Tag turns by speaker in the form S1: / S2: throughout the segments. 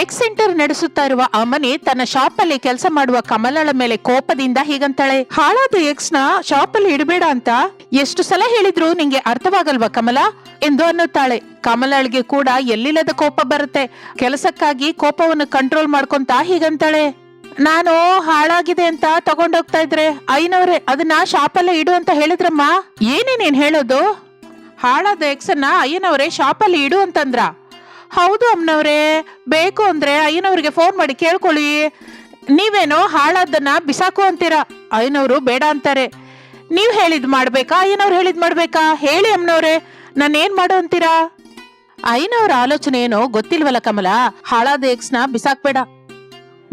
S1: Egg centre ನಡೆಸುತ್ತಾ ಇರುವ ಅಮನಿ ತನ್ನ ಶಾಪ್ ಅಲ್ಲಿ ಕೆಲಸ ಮಾಡುವ ಕಮಲಳ ಮೇಲೆ ಕೋಪದಿಂದ ಹೀಗಂತಾಳೆ. ಹಾಳಾದ ಎಗ್ಸ್ನ ಶಾಪ್ ಅಲ್ಲಿ ಇಡಬೇಡ ಅಂತ ಎಷ್ಟು ಸಲ ಹೇಳಿದ್ರು ನಿಂಗೆ ಅರ್ಥವಾಗಲ್ವಾ ಕಮಲ? ಎಂದು ಅನ್ನುತ್ತಾಳೆ. ಕಮಲಳಿಗೆ ಕೂಡ ಎಲ್ಲಿಲ್ಲದ ಕೋಪ ಬರುತ್ತೆ. ಕೆಲಸಕ್ಕಾಗಿ ಕೋಪವನ್ನು ಕಂಟ್ರೋಲ್ ಮಾಡ್ಕೊಂತ ಹೀಗಂತಾಳೆ. ನಾನು ಹಾಳಾಗಿದೆ ಅಂತ ತಗೊಂಡೋಗ್ತಾ ಇದ್ರೆ ಐನವ್ರೆ, ಅದನ್ನ ಶಾಪಲ್ಲೇ ಇಡು ಅಂತ ಹೇಳಿದ್ರಮ್ಮ. ಏನೇ ನೀನ್ ಹೇಳೋದು ಹಾಳಾದ ಎಕ್ಸನ್ನ ಅಯ್ಯನವರೇ ಶಾಪಲ್ಲಿ ಇಡು ಅಂತಂದ್ರ? ಹೌದು ಅಮ್ಮನವ್ರೆ. ಬೇಕು ಅಂದ್ರೆ ಅಯ್ಯನವ್ರಿಗೆ ಫೋನ್ ಮಾಡಿ ಕೇಳ್ಕೊಳ್ಳಿ. ನೀವೇನೋ ಹಾಳಾದನ್ನ ಬಿಸಾಕು ಅಂತೀರಾ? ಅಯ್ಯನವರು ಬೇಡ ಅಂತಾರೆ. ನೀವು ಹೇಳಿದ್ ಮಾಡ್ಬೇಕಾ? ಅಯ್ಯನವ್ರು ಹೇಳಿದ್ ಮಾಡ್ಬೇಕಾ? ಹೇಳಿ ಅಮ್ಮನವ್ರೆ. ನಾನು ಏನ್ ಮಾಡು ಅಂತೀರಾ? ಅಯ್ಯನವ್ರ ಆಲೋಚನೆ ಏನೋ ಗೊತ್ತಿಲ್ವಲ್ಲ ಕಮಲ? ಹಾಳಾದ ಎಕ್ಸ್ನ ಬಿಸಾಕ್ಬೇಡ.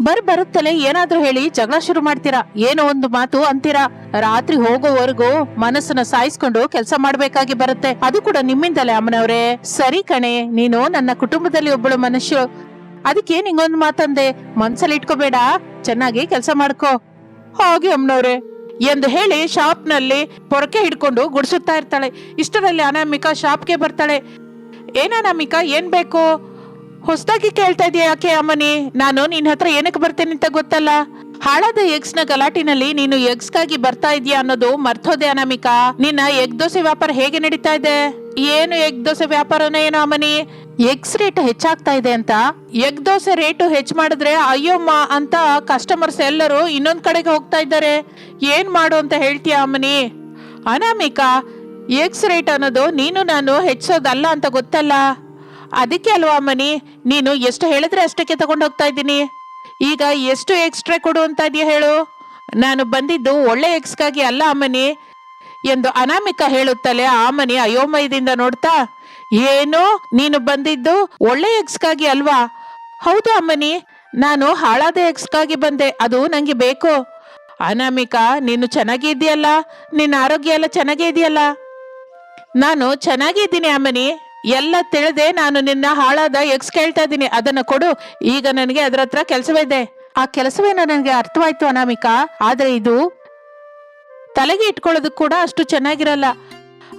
S1: ಬರ್ ಬರುತ್ತಲೇ ಏನಾದ್ರೂ ಹೇಳಿ ಜಗಳ ಶುರು ಮಾಡ್ತೀರಾ? ಏನೋ ಒಂದು ಮಾತು ಅಂತೀರಾ? ರಾತ್ರಿ ಹೋಗೋವರೆಗೂ ಮನಸ್ಸನ್ನ ಸಾಯಿಸ್ಕೊಂಡು ಕೆಲಸ ಮಾಡ್ಬೇಕಾಗಿ ಬರುತ್ತೆ. ಅದು ಕೂಡ ನಿಮ್ಮಿಂದಲೇ ಅಮ್ಮನವ್ರೆ. ಸರಿ ಕಣೆ, ನೀನು ನನ್ನ ಕುಟುಂಬದಲ್ಲಿ ಒಬ್ಬಳು ಮನುಷ್ಯ. ಅದಕ್ಕೆ ನಿಂಗೊಂದು ಮಾತಂದೆ. ಮನ್ಸಲ್ಲಿ ಇಟ್ಕೋಬೇಡ. ಚೆನ್ನಾಗಿ ಕೆಲಸ ಮಾಡ್ಕೋ. ಹೋಗಿ ಅಮ್ಮನವ್ರೆ. ಎಂದು ಹೇಳಿ ಶಾಪ್ನಲ್ಲಿ ಪೊರಕೆ ಹಿಡ್ಕೊಂಡು ಗುಡಿಸುತ್ತಾ ಇರ್ತಾಳೆ. ಇಷ್ಟರಲ್ಲಿ ಅನಾಮಿಕಾ ಶಾಪ್ಗೆ ಬರ್ತಾಳೆ. ಏನಾನಾಮಿಕಾ ಏನ್ ಬೇಕು? ಹೊಸದಾಗಿ ಕೇಳ್ತಾ ಇದೀಯ ಯಾಕೆ ಅಮ್ಮನಿ? ನಾನು ನಿನ್ನ ಹತ್ರ ಏನಕ್ಕೆ ಬರ್ತೇನೆ ಅಂತ ಗೊತ್ತಲ್ಲ? ಹಾಳಾದ ಎಗ್ಸ್ನ ಗಲಾಟಿನಲ್ಲಿ ನೀನು ಎಗ್ಸ್ಗಾಗಿ ಬರ್ತಾ ಇದೀಯಾ ಅನ್ನೋದು ಮರ್ತೋದೆ ಅನಾಮಿಕಾ. ನಿನ್ನ ಎಗ್ ದೋಸೆ ವ್ಯಾಪಾರ ಹೇಗೆ ನಡೀತಾ ಇದೆ? ಏನು ಎಗ್ ದೋಸೆ ವ್ಯಾಪಾರನ ಏನೋ ಅಮ್ಮನಿ? ಎಗ್ಸ್ ರೇಟ್ ಹೆಚ್ಚಾಗ್ತಾ ಇದೆ ಅಂತ? ಎಗ್ ದೋಸೆ ರೇಟು ಹೆಚ್ಚು ಮಾಡಿದ್ರೆ ಅಯ್ಯೋಮ್ಮ ಅಂತ ಕಸ್ಟಮರ್ಸ್ ಎಲ್ಲರೂ ಇನ್ನೊಂದ್ ಕಡೆಗೆ ಹೋಗ್ತಾ ಇದ್ದಾರೆ. ಏನ್ ಮಾಡು ಅಂತ ಹೇಳ್ತೀಯಾ ಅಮ್ಮನಿ? ಅನಾಮಿಕಾ, ಎಗ್ಸ್ ರೇಟ್ ಅನ್ನೋದು ನೀನು ನಾನು ಹೆಚ್ಚೋದಲ್ಲ ಅಂತ ಗೊತ್ತಲ್ಲ? ಅದಕ್ಕೆ ಅಲ್ವಾ ಮನಿ ನೀನು ಎಷ್ಟು ಹೇಳಿದ್ರೆ ಅಷ್ಟಕ್ಕೆ ತಗೊಂಡು ಹೋಗ್ತಾ ಇದ್ದೀನಿ. ಈಗ ಎಷ್ಟು ಎಕ್ಸ್ಟ್ರಾ ಕೊಡು ಅಂತ ಇದೆಯಾ ಹೇಳು? ನಾನು ಬಂದಿದ್ದು ಒಳ್ಳೆ ಎಕ್ಸ್ಗಾಗಿ ಅಲ್ಲ ಅಮ್ಮನಿ. ಎಂದು ಅನಾಮಿಕ ಹೇಳುತ್ತಲೇ ಆಮನಿ ಅಯೋಮಯದಿಂದ ನೋಡ್ತಾ, ಏನು? ನೀನು ಬಂದಿದ್ದು ಒಳ್ಳೆ ಎಕ್ಸ್ಗಾಗಿ ಅಲ್ವಾ? ಹೌದು ಅಮ್ಮನಿ, ನಾನು ಹಾಳಾದ ಎಕ್ಸ್ಗಾಗಿ ಬಂದೆ. ಅದು ನಂಗೆ ಬೇಕು. ಅನಾಮಿಕಾ, ನೀನು ಚೆನ್ನಾಗಿ ಇದೆಯಲ್ಲ? ನಿನ್ನ ಆರೋಗ್ಯ ಎಲ್ಲ ಚೆನ್ನಾಗೇ ಇದೆಯಲ್ಲ? ನಾನು ಚೆನ್ನಾಗಿದ್ದೀನಿ ಅಮ್ಮನಿ. ಎಲ್ಲ ತಿಳಿದೆ, ನಾನು ನಿನ್ನ ಹಾಳಾದ ಎಕ್ಸ್ ಕೇಳ್ತಾ ಇದ್ದೀನಿ. ಅದನ್ನ ಕೊಡು. ಈಗ ನನಗೆ ಅದರ ಹತ್ರ ಕೆಲಸವಿದೆ ಆ ಕೆಲಸವೇನ ನನಗೆ ಅರ್ಥವಾಯ್ತು ಅನಾಮಿಕಾ. ಆದ್ರೆ ಇದು ತಲೆಗೆ ಇಟ್ಕೊಳ್ಳೋದಕ್ಕೆ ಕೂಡ ಅಷ್ಟು ಚೆನ್ನಾಗಿರಲ್ಲ.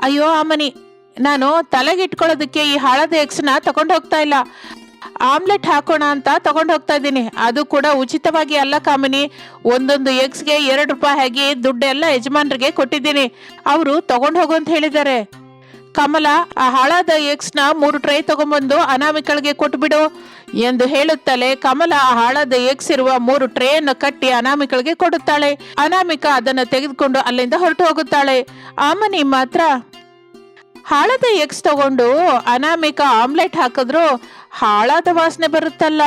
S1: ಅಯ್ಯೋ ಅಮ್ಮನಿ ನಾನು ತಲೆಗೆ ಇಟ್ಕೊಳ್ಳೋದಕ್ಕೆ ಈ ಹಾಳಾದ ನ ತಗೊಂಡು ಹೋಗ್ತಾ ಇಲ್ಲ. ಆಮ್ಲೆಟ್ ಹಾಕೋಣ ಅಂತ ತಗೊಂಡು ಹೋಗ್ತಾ ಇದ್ದೀನಿ. ಅದು ಕೂಡ ಉಚಿತವಾಗಿ ಅಲ್ಲ ಕಾಮಿನಿ. ಒಂದೊಂದು ಎಗ್ಸ್ಗೆ ಎರಡು ರೂಪಾಯಿ ಆಗಿ ದುಡ್ಡೆಲ್ಲ ಯಜಮಾನ್ರಿಗೆ ಕೊಟ್ಟಿದ್ದೀನಿ. ಅವರು ತಗೊಂಡು ಹೋಗು ಅಂತ ಹೇಳಿದ್ದಾರೆ. ಕಮಲ, ಆ ಹಳದ ಎಗ್ಸ್ನ ಮೂರು ಟ್ರೈ ತಗೊಂಬಂದು ಅನಾಮಿಕಳಿಗೆ ಕೊಟ್ಬಿಡು ಎಂದು ಹೇಳುತ್ತಲೇ ಕಮಲ ಆ ಹಳದ ಎಗ್ಸ್ ಇರುವ ಮೂರು ಟ್ರೇಯನ್ನು ಕಟ್ಟಿ ಅನಾಮಿಕಳಿಗೆ ಕೊಡುತ್ತಾಳೆ. ಅನಾಮಿಕ ಅದನ್ನು ತೆಗೆದುಕೊಂಡು ಅಲ್ಲಿಂದ ಹೊರಟು ಹೋಗುತ್ತಾಳೆ. ಆಮನಿ ಮಾತ್ರ ಹಾಳಾದ ಎಗ್ಸ್ ತಗೊಂಡು ಅನಾಮಿಕ ಆಮ್ಲೆಟ್ ಹಾಕಿದ್ರು ಹಾಳಾದ ವಾಸನೆ ಬರುತ್ತಲ್ಲ.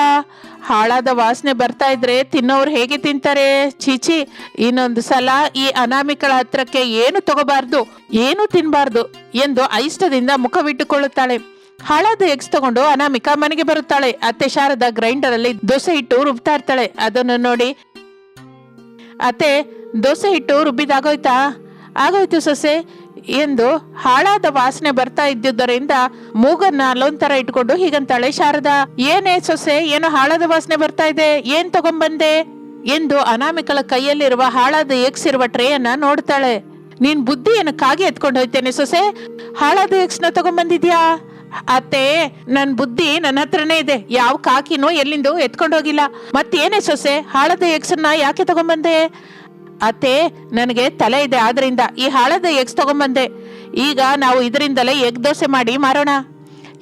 S1: ಹಾಳಾದ ವಾಸನೆ ಬರ್ತಾ ಇದ್ರೆ ತಿನ್ನೋರು ಹೇಗೆ ತಿಂತಾರೆ? ಚೀಚಿ ಇನ್ನೊಂದು ಸಲ ಈ ಅನಾಮಿಕಳ ಹತ್ರಕ್ಕೆ ಏನು ತಗೋಬಾರ್ದು, ಏನು ತಿನ್ನಬಾರ್ದು ಎಂದು ಐಷ್ಟದಿಂದ ಮುಖವಿಟ್ಟುಕೊಳ್ಳುತ್ತಾಳೆ. ಹಾಳಾದ ಎಗ್ಸ್ ತಗೊಂಡು ಅನಾಮಿಕ ಮನೆಗೆ ಬರುತ್ತಾಳೆ. ಅತ್ತೆ ಶಾರದ ಗ್ರೈಂಡರ್ ಅಲ್ಲಿ ದೋಸೆ ಹಿಟ್ಟು ರುಬ್ತಾ ಇರ್ತಾಳೆ. ಅದನ್ನು ನೋಡಿ, ಅತ್ತೆ, ದೋಸೆ ಹಿಟ್ಟು ರುಬ್ಬಿದಾಗೋಯ್ತಾ? ಆಗೋಯ್ತು ಸೊಸೆ ಎಂದು ಹಾಳಾದ ವಾಸನೆ ಬರ್ತಾ ಇದ್ದುದರಿಂದ ಮೂಗನ್ನ ಅಲ್ಲೊಂಥರ ಇಟ್ಕೊಂಡು ಹೀಗಂತಾಳೆ, ಶಾರದಾ, ಏನೇ ಸೊಸೆ, ಏನೋ ಹಾಳಾದ ವಾಸನೆ ಬರ್ತಾ ಇದೆ, ಏನ್ ತಗೊಂಬಂದೆ? ಎಂದು ಅನಾಮಿಕಳ ಕೈಯಲ್ಲಿರುವ ಹಾಳಾದ ಎಕ್ಸ್ ಇರುವ ಟ್ರೇಯನ್ನ ನೋಡ್ತಾಳೆ. ನೀನ್ ಬುದ್ಧಿಯನ್ನು ಕಾಗೆ ಎತ್ಕೊಂಡು ಹೋಯ್ತೇನೆ ಸೊಸೆ. ಹಾಳಾದ ಎಕ್ಸ್ನ ತಗೊಂಬಂದಿದ್ಯಾ? ಅತ್ತೆ, ನನ್ ಬುದ್ಧಿ ನನ್ನ ಹತ್ರನೇ ಇದೆ. ಯಾವ ಕಾಕಿನೂ ಎಲ್ಲಿಂದ ಎತ್ಕೊಂಡೋಗಿಲ್ಲ ಮತ್ತೇನೇ ಸೊಸೆ, ಹಾಳದ ಎಕ್ಸನ್ನ ಯಾಕೆ ತಗೊಂಬಂದೆ? ಅತ್ತೆ, ನನಗೆ ತಲೆ ಇದೆ, ಆದ್ರಿಂದ ಈ ಹಾಳದ ಎಗ್ಸ್ ತಗೊಂಬಂದೆ. ಈಗ ನಾವು ಇದರಿಂದಲೇ ಎಗ್ ದೋಸೆ ಮಾಡಿ ಮಾರೋಣ.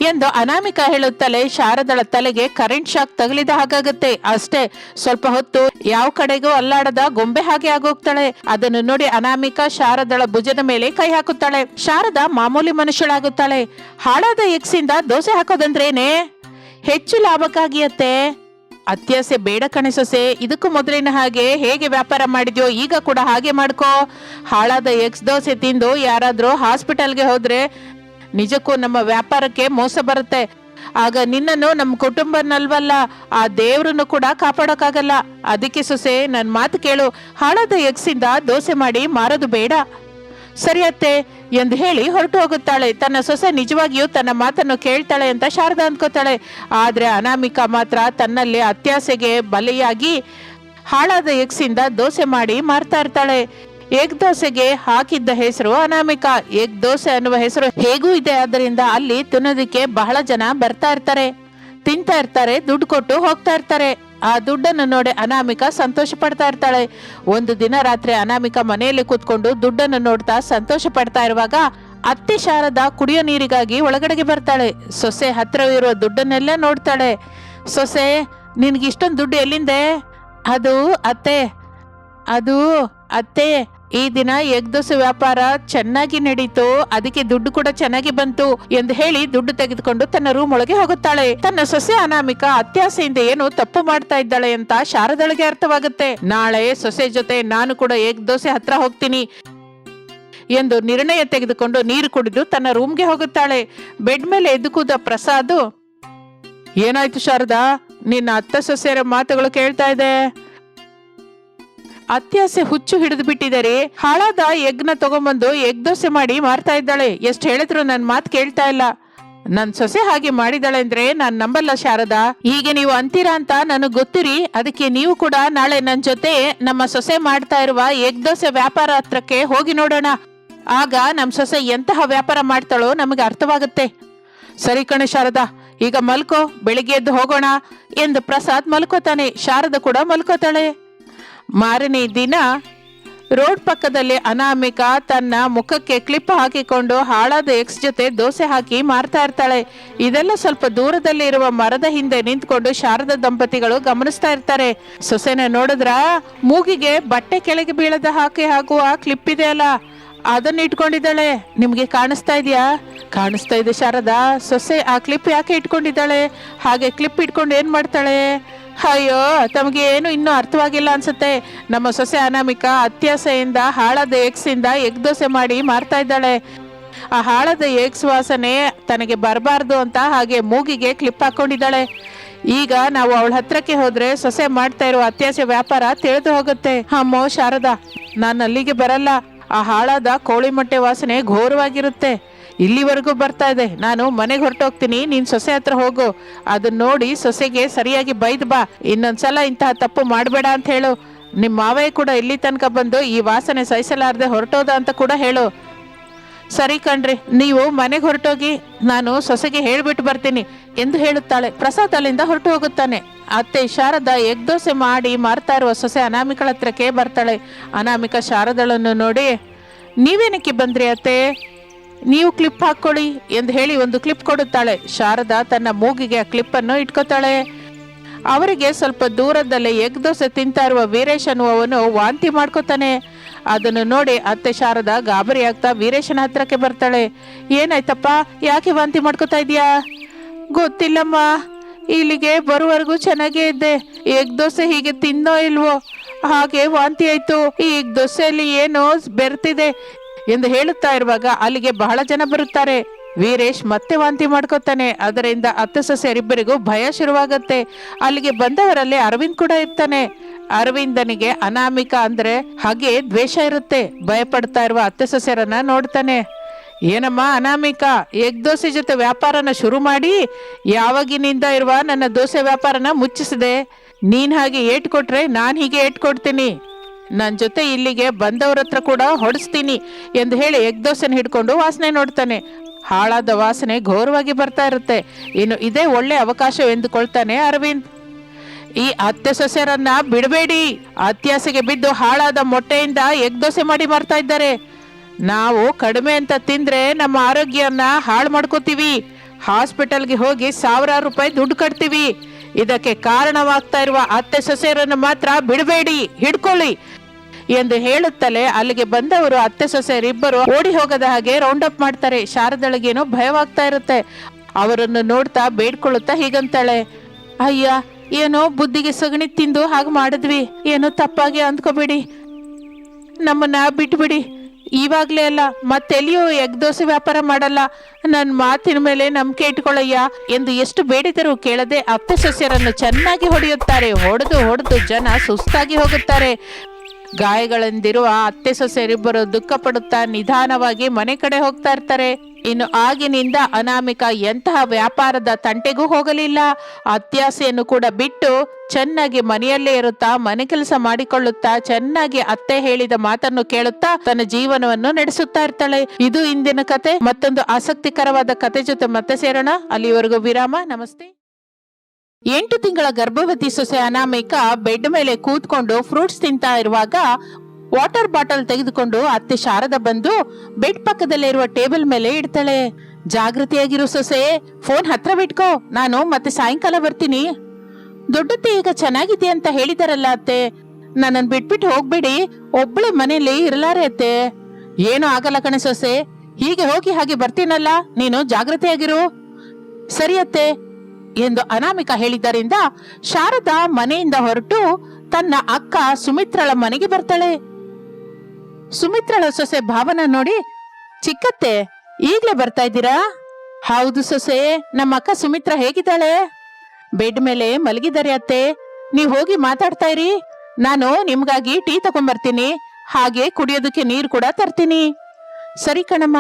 S1: ಎಂದು ಅನಾಮಿಕ ಹೇಳುತ್ತಲೇ ಶಾರದಳ ತಲೆಗೆ ಕರೆಂಟ್ ಶಾಕ್ ತಗಲಿದ ಹಾಗಾಗುತ್ತೆ. ಅಷ್ಟೇ, ಸ್ವಲ್ಪ ಹೊತ್ತು ಯಾವ ಕಡೆಗೂ ಅಲ್ಲಾಡದ ಗೊಂಬೆ ಹಾಗೆ ಆಗೋಗ್ತಾಳೆ. ಅದನ್ನು ನೋಡಿ ಅನಾಮಿಕ ಶಾರದಳ ಭುಜದ ಮೇಲೆ ಕೈ ಹಾಕುತ್ತಾಳೆ. ಶಾರದ ಮಾಮೂಲಿ ಮನುಷ್ಯಳಾಗುತ್ತಾಳೆ. ಹಾಳಾದ ಎಗ್ಸಿಂದ ದೋಸೆ ಹಾಕೋದಂದ್ರೇನೆ? ಹೆಚ್ಚು ಲಾಭಕ್ಕಾಗಿ ಅತ್ತೆ. ಅತ್ಯಾಸೆ ಬೇಡ ಕಣೆ ಸೊಸೆ. ಇದಕ್ಕೂ ಮೊದಲಿನ ಹಾಗೆ ಹೇಗೆ ವ್ಯಾಪಾರ ಮಾಡಿದ್ಯೋ ಈಗ ಕೂಡ ಹಾಗೆ ಮಾಡ್ಕೋ. ಹಾಳಾದ ಎಕ್ಸ್ ದೋಸೆ ತಿಂದು ಯಾರಾದ್ರೂ ಹಾಸ್ಪಿಟಲ್ಗೆ ಹೋದ್ರೆ ನಿಜಕ್ಕೂ ನಮ್ಮ ವ್ಯಾಪಾರಕ್ಕೆ ಮೋಸ ಬರುತ್ತೆ. ಆಗ ನಿನ್ನನ್ನು ನಮ್ಮ ಕುಟುಂಬನಲ್ವಲ್ಲ, ಆ ದೇವ್ರನ್ನು ಕೂಡ ಕಾಪಾಡೋಕ್ಕಾಗಲ್ಲ. ಅದಕ್ಕೆ ಸೊಸೆ ನನ್ನ ಮಾತು ಕೇಳು. ಹಾಳಾದ ಎಗ್ಸಿಂದ ದೋಸೆ ಮಾಡಿ ಮಾರೋದು ಬೇಡ. ಸರಿ ಅತ್ತೆ ಎಂದು ಹೇಳಿ ಹೊರಟು ಹೋಗುತ್ತಾಳೆ. ತನ್ನ ಸೊಸೆ ನಿಜವಾಗಿಯೂ ತನ್ನ ಮಾತನ್ನು ಕೇಳ್ತಾಳೆ ಅಂತ ಶಾರದಾ ಅಂದ್ಕೋತಾಳೆ. ಆದರೆ ಅನಾಮಿಕಾ ಮಾತ್ರ ತನ್ನಲ್ಲಿ ಅತ್ಯಾಸೆಗೆ ಬಲಿಯಾಗಿ ಹಾಳಾದ ಎಗ್ಸಿಂದ ದೋಸೆ ಮಾಡಿ ಮಾರ್ತಾ ಇರ್ತಾಳೆ. ಏಕ್ ದೋಸೆಗೆ ಹಾಕಿದ್ದ ಹೆಸರು ಅನಾಮಿಕಾ. ಏಕ್ ದೋಸೆ ಅನ್ನುವ ಹೆಸರು ಹೇಗೂ ಇದೆ. ಆದ್ದರಿಂದ ಅಲ್ಲಿ ತಿನ್ನೋದಕ್ಕೆ ಬಹಳ ಜನ ಬರ್ತಾ ಇರ್ತಾರೆ. ತಿಂತಾ ಇರ್ತಾರೆ, ದುಡ್ಡು ಕೊಟ್ಟು ಹೋಗ್ತಾ ಇರ್ತಾರೆ. ಆ ದುಡ್ಡನ್ನು ನೋಡಿ ಅನಾಮಿಕ ಸಂತೋಷ ಪಡ್ತಾ ಇರ್ತಾಳೆ. ಒಂದು ದಿನ ರಾತ್ರಿ ಅನಾಮಿಕ ಮನೆಯಲ್ಲಿ ಕೂತ್ಕೊಂಡು ದುಡ್ಡನ್ನು ನೋಡ್ತಾ ಸಂತೋಷ ಪಡ್ತಾ ಇರುವಾಗ ಅತ್ತೆ ಶಾರದ ಕುಡಿಯೋ ನೀರಿಗಾಗಿ ಒಳಗಡೆಗೆ ಬರ್ತಾಳೆ. ಸೊಸೆ ಹತ್ರವಿರುವ ದುಡ್ಡನ್ನೆಲ್ಲ ನೋಡ್ತಾಳೆ. ಸೊಸೆ ನಿನ್ಗೆ ಇಷ್ಟೊಂದು ದುಡ್ಡು ಎಲ್ಲಿಂದೆ? ಅದು ಅತ್ತೆ ಅದು ಅತ್ತೆ. ಈ ದಿನ ಎಗ್ ದೋಸೆ ವ್ಯಾಪಾರ ಚೆನ್ನಾಗಿ ನಡೀತು, ಅದಕ್ಕೆ ದುಡ್ಡು ಕೂಡ ಚೆನ್ನಾಗಿ ಬಂತು ಎಂದು ಹೇಳಿ ದುಡ್ಡು ತೆಗೆದುಕೊಂಡು ತನ್ನ ರೂಮ್ ಒಳಗೆ ಹೋಗುತ್ತಾಳೆ. ತನ್ನ ಸೊಸೆ ಅನಾಮಿಕ ಅತ್ಯಾಸೆಯಿಂದ ಏನು ತಪ್ಪು ಮಾಡ್ತಾ ಇದ್ದಾಳೆ ಅಂತ ಶಾರದೊಳಗೆ ಅರ್ಥವಾಗುತ್ತೆ. ನಾಳೆ ಸೊಸೆ ಜೊತೆ ನಾನು ಕೂಡ ಎಗ್ ದೋಸೆ ಹತ್ರ ಹೋಗ್ತೀನಿ ಎಂದು ನಿರ್ಣಯ ತೆಗೆದುಕೊಂಡು ನೀರು ಕುಡಿದು ತನ್ನ ರೂಮ್ಗೆ ಹೋಗುತ್ತಾಳೆ. ಬೆಡ್ ಮೇಲೆ ಎದ್ದು ಕೂದ ಪ್ರಸಾದ್, ಏನಾಯ್ತು ಶಾರದಾ? ನಿನ್ನ ಅತ್ತ ಸೊಸೆಯರ ಮಾತುಗಳು ಕೇಳ್ತಾ ಇದೆ. ಅತ್ಯಾಸೆ ಹುಚ್ಚು ಹಿಡಿದು ಬಿಟ್ಟಿದ್ದಾರೆ. ಹಾಳಾದ ಎಗ್ನ ತಗೊಂಬಂದು ಎಗ್ ದೋಸೆ ಮಾಡಿ ಮಾರ್ತಾ ಇದ್ದಾಳೆ. ಎಷ್ಟು ಹೇಳಿದ್ರು ನನ್ ಮಾತು ಕೇಳ್ತಾ ಇಲ್ಲ. ನನ್ ಸೊಸೆ ಹಾಗೆ ಮಾಡಿದಾಳೆ ಅಂದ್ರೆ ನಾನ್ ನಂಬಲ್ಲ ಶಾರದಾ. ಹೀಗೆ ನೀವು ಅಂತೀರಾ ಅಂತ ನನಗ್ ಗೊತ್ತಿರಿ. ಅದಕ್ಕೆ ನೀವು ಕೂಡ ನಾಳೆ ನನ್ ಜೊತೆ ನಮ್ಮ ಸೊಸೆ ಮಾಡ್ತಾ ಇರುವ ಎಗ್ ದೋಸೆ ವ್ಯಾಪಾರ ಹತ್ರಕ್ಕೆ ಹೋಗಿ ನೋಡೋಣ. ಆಗ ನಮ್ ಸೊಸೆ ಎಂತಹ ವ್ಯಾಪಾರ ಮಾಡ್ತಾಳೋ ನಮಗೆ ಅರ್ಥವಾಗುತ್ತೆ. ಸರಿ ಕಣೆ ಶಾರದಾ, ಈಗ ಮಲ್ಕೋ. ಬೆಳಿಗ್ಗೆ ಎದ್ದು ಹೋಗೋಣ. ಎಂದು ಪ್ರಸಾದ್ ಮಲ್ಕೋತಾನೆ. ಶಾರದ ಕೂಡ ಮಲ್ಕೋತಾಳೆ. ಮಾರನೇ ದಿನ ರೋಡ್ ಪಕ್ಕದಲ್ಲಿ ಅನಾಮಿಕ ತನ್ನ ಮುಖಕ್ಕೆ ಕ್ಲಿಪ್ ಹಾಕಿಕೊಂಡು ಹಾಳಾದ ಎಕ್ಸ್ ಜೊತೆ ದೋಸೆ ಹಾಕಿ ಮಾರ್ತಾ ಇರ್ತಾಳೆ. ಇದೆಲ್ಲ ಸ್ವಲ್ಪ ದೂರದಲ್ಲಿ ಇರುವ ಮರದ ಹಿಂದೆ ನಿಂತ್ಕೊಂಡು ಶಾರದ ದಂಪತಿಗಳು ಗಮನಿಸ್ತಾ ಇರ್ತಾರೆ. ಸೊಸೆನ ನೋಡಿದ್ರ ಮೂಗಿಗೆ ಬಟ್ಟೆ ಕೆಳಗೆ ಬೀಳದ ಹಾಕಿ ಹಾಕುವ ಕ್ಲಿಪ್ ಇದೆ ಅಲ್ಲ. ಅದನ್ನ ಇಟ್ಕೊಂಡಿದ್ದಾಳೆ. ನಿಮ್ಗೆ ಕಾಣಿಸ್ತಾ ಇದೆಯಾ? ಕಾಣಿಸ್ತಾ ಇದೆ ಶಾರದಾ. ಸೊಸೆ ಆ ಕ್ಲಿಪ್ ಯಾಕೆ ಇಟ್ಕೊಂಡಿದ್ದಾಳೆ? ಹಾಗೆ ಕ್ಲಿಪ್ ಇಟ್ಕೊಂಡು ಏನ್ ಮಾಡ್ತಾಳೆ? ಅಯ್ಯೋ, ತಮಗೆ ಏನು ಇನ್ನೂ ಅರ್ಥವಾಗಿಲ್ಲ ಅನ್ಸುತ್ತೆ. ನಮ್ಮ ಸೊಸೆ ಅನಾಮಿಕ ಅತ್ಯಾಸೆಯಿಂದ, ಹಾಳಾದ ಎಗ್ಸಿಂದ ಎಗ್ ದೋಸೆ ಮಾಡಿ ಮಾರ್ತಾ ಇದ್ದಾಳೆ. ಆ ಹಾಳದ ಎಗ್ಸ್ ವಾಸನೆ ತನಗೆ ಬರಬಾರ್ದು ಅಂತ ಹಾಗೆ ಮೂಗಿಗೆ ಕ್ಲಿಪ್ ಹಾಕೊಂಡಿದ್ದಾಳೆ. ಈಗ ನಾವು ಅವಳ ಹತ್ರಕ್ಕೆ ಹೋದ್ರೆ ಸೊಸೆ ಮಾಡ್ತಾ ಇರೋ ಅತ್ಯಾಸೆ ವ್ಯಾಪಾರ ತಿಳಿದು ಹೋಗುತ್ತೆ. ಅಮ್ಮೋ, ಶಾರದಾ, ನಾನು ಅಲ್ಲಿಗೆ ಬರಲ್ಲ. ಆ ಹಾಳಾದ ಕೋಳಿ ಮೊಟ್ಟೆ ವಾಸನೆ ಘೋರವಾಗಿರುತ್ತೆ. ಇಲ್ಲಿವರೆಗೂ ಬರ್ತಾ ಇದೆ. ನಾನು ಮನೆಗೆ ಹೊರಟೋಗ್ತೀನಿ. ನೀನು ಸೊಸೆ ಹತ್ರ ಹೋಗು. ಅದನ್ನ ನೋಡಿ ಸೊಸೆಗೆ ಸರಿಯಾಗಿ ಬೈದ್ ಬಾ. ಇನ್ನೊಂದ್ಸಲ ಇಂತಹ ತಪ್ಪು ಮಾಡಬೇಡ ಅಂತ ಹೇಳು. ನಿಮ್ಮ ಮಾವಯ್ಯ ಕೂಡ ಇಲ್ಲಿ ತನಕ ಬಂದು ಈ ವಾಸನೆ ಸಹಿಸಲಾರದೆ ಹೊರಟೋದ ಅಂತ ಕೂಡ ಹೇಳು. ಸರಿ ಕಣ್ರಿ, ನೀವು ಮನೆಗೆ ಹೊರಟೋಗಿ ನಾನು ಸೊಸೆಗೆ ಹೇಳ್ಬಿಟ್ಟು ಬರ್ತೀನಿ ಎಂದು ಹೇಳುತ್ತಾಳೆ. ಪ್ರಸಾದ್ ಅಲ್ಲಿಂದ ಹೊರಟು ಹೋಗುತ್ತಾನೆ. ಅತ್ತೆ ಶಾರದ ಎಗ್ ದೋಸೆ ಮಾಡಿ ಮಾರ್ತಾ ಇರುವ ಸೊಸೆ ಅನಾಮಿಕಳ ಹತ್ರಕ್ಕೆ ಬರ್ತಾಳೆ. ಅನಾಮಿಕ ಶಾರದಳನ್ನು ನೋಡಿ, ನೀವೇನಕ್ಕೆ ಬಂದ್ರಿ ಅತ್ತೆ? ನೀವು ಕ್ಲಿಪ್ ಹಾಕೊಳ್ಳಿ ಎಂದು ಹೇಳಿ ಒಂದು ಕ್ಲಿಪ್ ಕೊಡುತ್ತಾಳೆ. ಶಾರದಾ ತನ್ನ ಮೂಗಿಗೆ ಆ ಕ್ಲಿಪ್ ಅನ್ನು ಇಟ್ಕೋತಾಳೆ. ಅವರಿಗೆ ಸ್ವಲ್ಪ ದೂರದಲ್ಲೇ ಎಗ್ ದೋಸೆ ತಿಂತಾ ಇರುವ ವೀರೇಶ್ ಅನ್ನುವವನು ವಾಂತಿ ಮಾಡ್ಕೋತಾನೆ. ಅದನ್ನು ನೋಡಿ ಅತ್ತೆ ಶಾರದಾ ಗಾಬರಿ ಆಗ್ತಾ ವೀರೇಶನ ಹತ್ರಕ್ಕೆ ಬರ್ತಾಳೆ. ಏನಾಯ್ತಪ್ಪ, ಯಾಕೆ ವಾಂತಿ ಮಾಡ್ಕೋತಾ ಇದೀಯಾ ಗೊತ್ತಿಲ್ಲಮ್ಮ, ಇಲ್ಲಿಗೆ ಬರುವರೆಗೂ ಚೆನ್ನಾಗೇ ಇದ್ದೆ. ಎಗ್ ದೋಸೆ ಹೀಗೆ ತಿನ್ನೋ ಇಲ್ವೋ? ಹಾಗೆ ವಾಂತಿ ಆಯ್ತು. ಈ ಎಗ್ ದೋಸೆಯಲ್ಲಿ ಏನೋ ಬೆರ್ತಿದೆ. ಎಂದು ಹೇಳುತ್ತಾ ಇರುವಾಗ ಅಲ್ಲಿಗೆ ಬಹಳ ಜನ ಬರುತ್ತಾರೆ. ವೀರೇಶ್ ಮತ್ತೆ ವಾಂತಿ ಮಾಡ್ಕೋತಾನೆ. ಅದರಿಂದ ಅತ್ತ ಸಸ್ಯರಿಬ್ಬರಿಗೂ ಭಯ ಶುರುವಾಗತ್ತೆ. ಅಲ್ಲಿಗೆ ಬಂದವರಲ್ಲಿ ಅರವಿಂದ್ ಕೂಡ ಇರ್ತಾನೆ. ಅರವಿಂದನಿಗೆ ಅನಾಮಿಕ ಅಂದ್ರೆ ಹಾಗೆ ದ್ವೇಷ ಇರುತ್ತೆ. ಭಯ ಪಡ್ತಾ ಇರುವ ಅತ್ತೆ ಸೊಸೆಯರನ್ನ ನೋಡ್ತಾನೆ. ಏನಮ್ಮ ಅನಾಮಿಕ, ಎಗ್ ದೋಸೆ ಜೊತೆ ವ್ಯಾಪಾರನ ಶುರು ಮಾಡಿ, ಯಾವಾಗಿನಿಂದ ಇರುವ ನನ್ನ ದೋಸೆ ವ್ಯಾಪಾರನ ಮುಚ್ಚಿಸಿದೆ. ನೀನ್ ಹಾಗೆ ಏಟ್ ಕೊಟ್ರೆ ನಾನ್ ಹೀಗೆ ಏಟ್ ಕೊಡ್ತೀನಿ. ನನ್ನ ಜೊತೆ ಇಲ್ಲಿಗೆ ಬಂದವ್ರ ಹತ್ರ ಕೂಡ ಹೊಡಿಸ್ತೀನಿ ಎಂದು ಹೇಳಿ ಎಗ್ ದೋಸೆನ ಹಿಡ್ಕೊಂಡು ವಾಸನೆ ನೋಡ್ತಾನೆ. ಹಾಳಾದ ವಾಸನೆ ಘೋರವಾಗಿ ಬರ್ತಾ ಇರುತ್ತೆ. ಇನ್ನು ಇದೇ ಒಳ್ಳೆ ಅವಕಾಶ ಎಂದುಕೊಳ್ತಾನೆ ಅರವಿಂದ್. ಈ ಅತ್ತೆ ಸೊಸೆಯರನ್ನ ಬಿಡಬೇಡಿ. ಅತ್ಯಾಸೆಗೆ ಬಿದ್ದು ಹಾಳಾದ ಮೊಟ್ಟೆಯಿಂದ ಎಗ್ ದೋಸೆ ಮಾಡಿ ಮಾರ್ತಾ ಇದ್ದಾರೆ. ನಾವು ಕಡಿಮೆ ಅಂತ ತಿಂದ್ರೆ ನಮ್ಮ ಆರೋಗ್ಯನ ಹಾಳು ಮಾಡ್ಕೋತೀವಿ. ಹಾಸ್ಪಿಟಲ್ಗೆ ಹೋಗಿ ಸಾವಿರಾರು ರೂಪಾಯಿ ದುಡ್ಡು ಕಟ್ತೀವಿ. ಇದಕ್ಕೆ ಕಾರಣವಾಗ್ತಾ ಇರುವ ಅತ್ತೆ ಸೊಸೆಯರನ್ನು ಮಾತ್ರ ಬಿಡಬೇಡಿ. ಹಿಡ್ಕೊಳ್ಳಿ. ಎಂದು ಹೇಳುತ್ತಲೇ ಅಲ್ಲಿಗೆ ಬಂದವರು, ಅತ್ತೆ ಸೊಸೆಯರಿಬ್ಬರು ಓಡಿ ಹೋಗದ ಹಾಗೆ ರೌಂಡ್ ಅಪ್ ಮಾಡ್ತಾರೆ. ಶಾರದಳಿಗೇನೋ ಭಯವಾಗ್ತಾ ಇರುತ್ತೆ. ಅವರನ್ನು ನೋಡ್ತಾ ಬೇಡ್ಕೊಳ್ಳುತ್ತಾ ಹೀಗಂತಾಳೆ. ಅಯ್ಯ, ಏನೋ ಬುದ್ಧಿಗೆ ಸಗಣಿ ತಿಂದು ಹಾಗೆ ಮಾಡಿದ್ವಿ. ಏನೋ ತಪ್ಪಾಗಿ ಅಂದ್ಕೋಬೇಡಿ. ನಮ್ಮನ್ನ ಬಿಟ್ಬಿಡಿ. ಇವಾಗಲೇ ಅಲ್ಲ ಮತ್ತೆಲ್ಲಿಯೂ ಎಗ್ ದೋಸೆ ವ್ಯಾಪಾರ ಮಾಡಲ್ಲ. ನನ್ನ ಮಾತಿನ ಮೇಲೆ ನಂಬಿಕೆ ಇಟ್ಕೊಳ್ಳಯ್ಯ ಎಂದು ಎಷ್ಟು ಬೇಡಿದರೂ ಕೇಳದೆ ಅತ್ತೆ ಸಸ್ಯರನ್ನು ಚೆನ್ನಾಗಿ ಹೊಡೆಯುತ್ತಾರೆ. ಹೊಡೆದು ಹೊಡೆದು ಜನ ಸುಸ್ತಾಗಿ ಹೋಗುತ್ತಾರೆ. ಗಾಯಗಳಂದಿರುವ ಅತ್ತೆ ಸೊಸೆಯರಿಬ್ಬರು ದುಃಖ ಪಡುತ್ತಾ ನಿಧಾನವಾಗಿ ಮನೆ ಕಡೆ ಹೋಗ್ತಾ ಇರ್ತಾರೆ. ಇನ್ನು ಆಗಿನಿಂದ ಅನಾಮಿಕ ಎಂತಹ ವ್ಯಾಪಾರದ ತಂಟೆಗೂ ಹೋಗಲಿಲ್ಲ. ಅತ್ಯಾಸೆಯನ್ನು ಕೂಡ ಬಿಟ್ಟು ಚೆನ್ನಾಗಿ ಮನೆಯಲ್ಲೇ ಇರುತ್ತಾ ಮನೆ ಕೆಲಸ ಮಾಡಿಕೊಳ್ಳುತ್ತಾ ಚೆನ್ನಾಗಿ ಅತ್ತೆ ಹೇಳಿದ ಮಾತನ್ನು ಕೇಳುತ್ತಾ ತನ್ನ ಜೀವನವನ್ನು ನಡೆಸುತ್ತಾ ಇರ್ತಾಳೆ. ಇದು ಇಂದಿನ ಕತೆ. ಮತ್ತೊಂದು ಆಸಕ್ತಿಕರವಾದ ಕತೆ ಜೊತೆ ಮತ್ತೆ ಸೇರೋಣ. ಅಲ್ಲಿವರೆಗೂ ವಿರಾಮ. ನಮಸ್ತೆ. ಎಂಟು ತಿಂಗಳ ಗರ್ಭವತಿ ಸೊಸೆ ಅನಾಮಿಕ ಬೆಡ್ ಮೇಲೆ ಕೂತ್ಕೊಂಡು ಫ್ರೂಟ್ಸ್ ತಿಂತಾ ಇರುವಾಗ ವಾಟರ್ ಬಾಟಲ್ ತೆಗೆದುಕೊಂಡು ಅತ್ತೆ ಶಾರದ ಬಂದು ಬೆಡ್ ಪಕ್ಕದಲ್ಲಿರುವ ಟೇಬಲ್ ಮೇಲೆ ಇಡ್ತಾಳೆ. ಜಾಗೃತಿಯಾಗಿರು ಸೊಸೆ, ಫೋನ್ ಹತ್ರ ಬಿಟ್ಕೋ, ನಾನು ಮತ್ತೆ ಸಾಯಂಕಾಲ ಬರ್ತೀನಿ. ದೊಡ್ಡತ್ತೆ ಈಗ ಚೆನ್ನಾಗಿದೆ ಅಂತ ಹೇಳಿದಾರಲ್ಲ ಅತ್ತೆ. ನನ್ನನ್ ಬಿಟ್ಬಿಟ್ಟು ಹೋಗ್ಬೇಡಿ ಒಬ್ಬಳೆ ಮನೇಲಿ ಇರಲಾರೆ ಅತ್ತೆ. ಏನು ಆಗಲ್ಲ ಕಣೆ ಸೊಸೆ, ಹೀಗೆ ಹೋಗಿ ಹಾಗೆ ಬರ್ತೀನಲ್ಲ, ನೀನು ಜಾಗೃತಿಯಾಗಿರು. ಸರಿ ಅತ್ತೆ. ಎಂದು ಅನಾಮಿಕ ಹೇಳಿದ್ದರಿಂದ ಶಾರದಾ ಮನೆಯಿಂದ ಹೊರಟು ತನ್ನ ಅಕ್ಕ ಸುಮಿತ್ರಳ ಮನೆಗೆ ಬರ್ತಾಳೆ. ಸುಮಿತ್ರಳ ಸೊಸೆ ಭಾವನ ನೋಡಿ, ಚಿಕ್ಕತ್ತೆ, ಈಗ್ಲೇ ಬರ್ತಾ ಇದ್ದೀರಾ? ಹೌದು ಸೊಸೆ, ನಮ್ಮ ಅಕ್ಕ ಸುಮಿತ್ರ ಹೇಗಿದ್ದಾಳೆ? ಬೆಡ್ ಮೇಲೆ ಮಲಗಿದ್ದಾರೆ ಅತ್ತೆ, ನೀವ್ ಹೋಗಿ ಮಾತಾಡ್ತಾ ಇರಿ. ನಾನು ನಿಮ್ಗಾಗಿ ಟೀ ತಗೊಂಡ್ಬರ್ತೀನಿ ಹಾಗೆ ಕುಡಿಯೋದಕ್ಕೆ ನೀರು ಕೂಡ ತರ್ತೀನಿ. ಸರಿ ಕಣಮ್ಮ,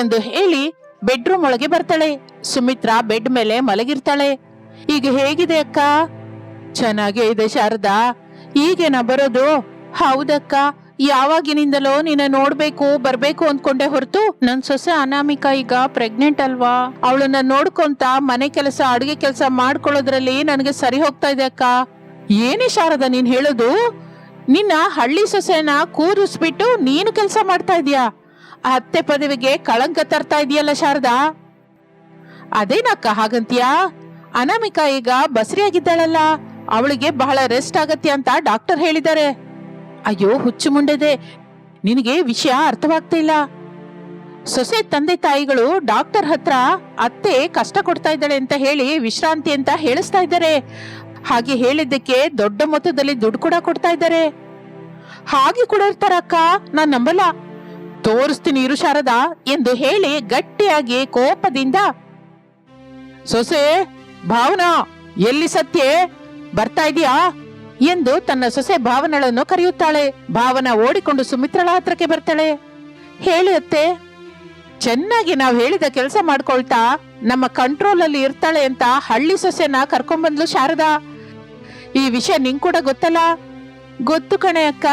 S1: ಎಂದು ಹೇಳಿ ಬೆಡ್ರೂಮ್ ಒಳಗೆ ಬರ್ತಾಳೆ. ಸುಮಿತ್ರಾ ಬೆಡ್ ಮೇಲೆ ಮಲಗಿರ್ತಾಳೆ. ಈಗ ಹೇಗಿದೆ ಅಕ್ಕ? ಚೆನ್ನಾಗೇ ಇದೆ ಶಾರದಾ. ಈಗೇನ ಬರೋದು? ಹೌದಕ್ಕ. ಯಾವಾಗಿನಿಂದಲೋ ನಿನ್ನ ನೋಡ್ಬೇಕು, ಬರ್ಬೇಕು ಅಂದ್ಕೊಂಡೆ ಹೊರತು ನನ್ ಸೊಸೆ ಅನಾಮಿಕಾ ಈಗ ಪ್ರೆಗ್ನೆಂಟ್ ಅಲ್ವಾ? ಅವಳನ್ನ ನೋಡ್ಕೊಂತ ಮನೆ ಕೆಲಸ, ಅಡುಗೆ ಕೆಲಸ ಮಾಡ್ಕೊಳ್ಳೋದ್ರಲ್ಲಿ ನನಗೆ ಸರಿ ಹೋಗ್ತಾ ಇದೆ ಅಕ್ಕ. ಏನೇ ಶಾರದ, ನೀನ್ ಹೇಳೋದು? ನಿನ್ನ ಹಳ್ಳಿ ಸೊಸೆನ ಕೂರಿಸ್ಬಿಟ್ಟು ನೀನು ಕೆಲಸ ಮಾಡ್ತಾ ಇದೀಯಾ? ಅತ್ತೆ ಪದವಿಗೆ ಕಳಂಕ ತರ್ತಾ ಇದೆಯಲ್ಲ ಶಾರದಾ? ಅದೇನಕ್ಕ ಹಾಗಂತ್ಯಾ? ಅನಾಮಿಕಾ ಈಗ ಬಸರಿಯಾಗಿದ್ದಾಳಲ್ಲ, ಅವಳಿಗೆ ಬಹಳ ರೆಸ್ಟ್ ಆಗತ್ತೆ ಅಂತ ಡಾಕ್ಟರ್ ಹೇಳಿದ್ದಾರೆ. ಅಯ್ಯೋ ಹುಚ್ಚು ಮುಂಡೆದೆ ನಿನಗೆ ವಿಷಯ ಅರ್ಥವಾಗ್ತಾ ಇಲ್ಲ. ಸೊಸೆ ತಂದೆ ತಾಯಿಗಳು ಡಾಕ್ಟರ್ ಹತ್ರ ಅತ್ತೆ ಕಷ್ಟ ಕೊಡ್ತಾ ಇದ್ದಾಳೆ ಅಂತ ಹೇಳಿ ವಿಶ್ರಾಂತಿ ಅಂತ ಹೇಳಿಸ್ತಾ ಇದ್ದಾರೆ. ಹಾಗೆ ಹೇಳಿದ್ದಕ್ಕೆ ದೊಡ್ಡ ಮೊತ್ತದಲ್ಲಿ ದುಡ್ಡು ಕೂಡ ಕೊಡ್ತಾ ಇದ್ದಾರೆ. ಹಾಗೆ ಕೂಡ ಇರ್ತಾರಕ್ಕ, ನಾನ್ ನಂಬಲ್ಲ. ತೋರಿಸ್ತೀನಿ ಇರು ಶಾರದಾ ಎಂದು ಹೇಳಿ ಗಟ್ಟಿಯಾಗಿ ಕೋಪದಿಂದ, ಸೊಸೆ, ಭಾವನಾ, ಎಲ್ಲಿ ಸತ್ಯೆ, ಬರ್ತಾ ಇದೀಯಾ? ಎಂದು ತನ್ನ ಸೊಸೆ ಭಾವನಳನ್ನು ಕರೆಯುತ್ತಾಳೆ. ಭಾವನ ಓಡಿಕೊಂಡು ಸುಮಿತ್ರಳ ಹತ್ರಕ್ಕೆ ಬರ್ತಾಳೆ. ಹೇಳಿ ಚೆನ್ನಾಗಿ ನಾವು ಹೇಳಿದ ಕೆಲಸ ಮಾಡ್ಕೊಳ್ತಾ ನಮ್ಮ ಕಂಟ್ರೋಲ್ ಅಲ್ಲಿ ಇರ್ತಾಳೆ ಅಂತ ಹಳ್ಳಿ ಸೊಸೆನ ಕರ್ಕೊಂಡ್ಬಂದ್ಲು ಶಾರದಾ. ಈ ವಿಷಯ ನಿಂಗ್ ಕೂಡ ಗೊತ್ತಲ್ಲ? ಗೊತ್ತು ಕಣೆ ಅಕ್ಕ.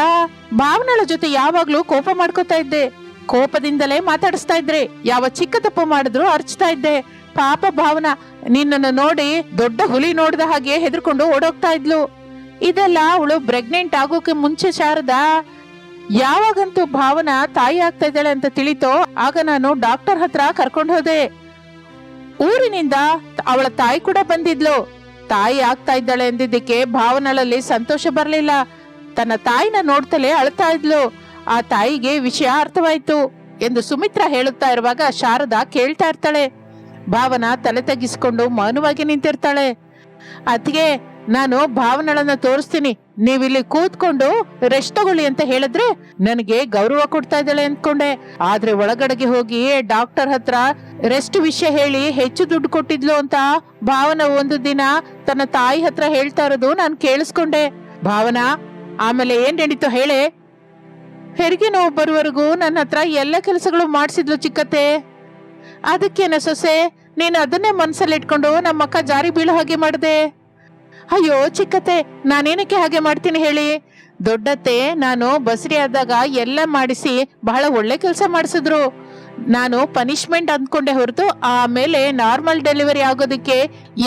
S1: ಭಾವನಳ ಜೊತೆ ಯಾವಾಗ್ಲೂ ಕೋಪ ಮಾಡ್ಕೋತಾ ಇದ್ದೆ. ಕೋಪದಿಂದಲೇ ಮಾತಾಡಿಸ್ತಾ ಇದ್ರೆ, ಯಾವ ಚಿಕ್ಕ ತಪ್ಪು ಮಾಡಿದ್ರು ಅರ್ಚ್ತಾ ಇದ್ದೆ. ಪಾಪ ಭಾವನ, ನಿನ್ನನ್ನು ನೋಡಿ ದೊಡ್ಡ ಹುಲಿ ನೋಡಿದ ಹಾಗೆ ಹೆದರ್ಕೊಂಡು ಓಡೋಗ್ತಾ ಇದ್ಲು. ಇದೆಲ್ಲ ಅವಳು ಪ್ರೆಗ್ನೆಂಟ್ ಆಗೋಕೆ ಮುಂಚೆ ಶಾರದ. ಯಾವಾಗಂತೂ ಭಾವನ ತಾಯಿ ಆಗ್ತಾ ಇದ್ದಾಳೆ ಅಂತ ತಿಳಿತೋ, ಆಗ ನಾನು ಡಾಕ್ಟರ್ ಹತ್ರ ಕರ್ಕೊಂಡು ಹೋದೆ. ಊರಿನಿಂದ ಅವಳ ತಾಯಿ ಕೂಡ ಬಂದಿದ್ಲು. ತಾಯಿ ಆಗ್ತಾ ಇದ್ದಾಳೆ ಎಂದಿದ್ದಕ್ಕೆ ಭಾವನಳಲ್ಲಿ ಸಂತೋಷ ಬರಲಿಲ್ಲ. ತನ್ನ ತಾಯಿನ ನೋಡ್ತಲೇ ಅಳ್ತಾ ಇದ್ಲು. ಆ ತಾಯಿಗೆ ವಿಷಯ ಅರ್ಥವಾಯ್ತು ಎಂದು ಸುಮಿತ್ರ ಹೇಳುತ್ತಾ ಇರುವಾಗ ಶಾರದಾ ಕೇಳ್ತಾ ಇರ್ತಾಳೆ. ಭಾವನ ತಲೆ ತಗ್ಗಿಸಿಕೊಂಡು ಮೌನವಾಗಿ ನಿಂತಿರ್ತಾಳೆ. ಅದ್ಗೆ ನಾನು ಭಾವನಳನ್ನ ತೋರಿಸ್ತೀನಿ. ನೀವಿಲ್ಲಿ ಕೂತ್ಕೊಂಡು ರೆಸ್ಟ್ ತಗೊಳ್ಳಿ ಅಂತ ಹೇಳಿದ್ರೆ ನನಗೆ ಗೌರವ ಕೊಡ್ತಾ ಇದ್ದಾಳೆ ಅಂದ್ಕೊಂಡೆ. ಆದ್ರೆ ಒಳಗಡೆಗೆ ಹೋಗಿ ಡಾಕ್ಟರ್ ಹತ್ರ ರೆಸ್ಟ್ ವಿಷಯ ಹೇಳಿ ಹೆಚ್ಚು ದುಡ್ಡು ಕೊಟ್ಟಿದ್ಲು ಅಂತ ಭಾವನ ಒಂದು ದಿನ ತನ್ನ ತಾಯಿ ಹತ್ರ ಹೇಳ್ತಾ ಇರೋದು ನಾನು ಕೇಳಿಸ್ಕೊಂಡೆ. ಭಾವನಾ ಆಮೇಲೆ ಏನ್ ನಡೀತು ಹೇಳೆ? ಹೆರಿಗೆ ನೋವು ಬರುವವರೆಗೂ ನನ್ನ ಹತ್ರ ಎಲ್ಲ ಕೆಲಸಗಳು ಮಾಡಿಸಿದ್ಲು ಚಿಕ್ಕತ್ತೆ. ಅದಕ್ಕೇನ ಸೊಸೆ, ನೀನು ಅದನ್ನೇ ಮನ್ಸಲ್ಲಿ ಇಟ್ಕೊಂಡು ನಮ್ಮ ಅಕ್ಕ ಜಾರಿ ಬೀಳೋ ಹಾಗೆ ಮಾಡಿದೆ. ಅಯ್ಯೋ ಚಿಕ್ಕತ್ತೆ, ನಾನೇನಕ್ಕೆ ಹಾಗೆ ಮಾಡ್ತೀನಿ ಹೇಳಿ? ದೊಡ್ಡತ್ತೆ, ನಾನು ಬಸರಿ ಆದಾಗ ಎಲ್ಲ ಮಾಡಿಸಿ ಬಹಳ ಒಳ್ಳೆ ಕೆಲಸ ಮಾಡಿಸಿದ್ರು. ನಾನು ಪನಿಷ್ಮೆಂಟ್ ಅಂದ್ಕೊಂಡೆ ಹೊರತು ಆಮೇಲೆ ನಾರ್ಮಲ್ ಡೆಲಿವರಿ ಆಗೋದಕ್ಕೆ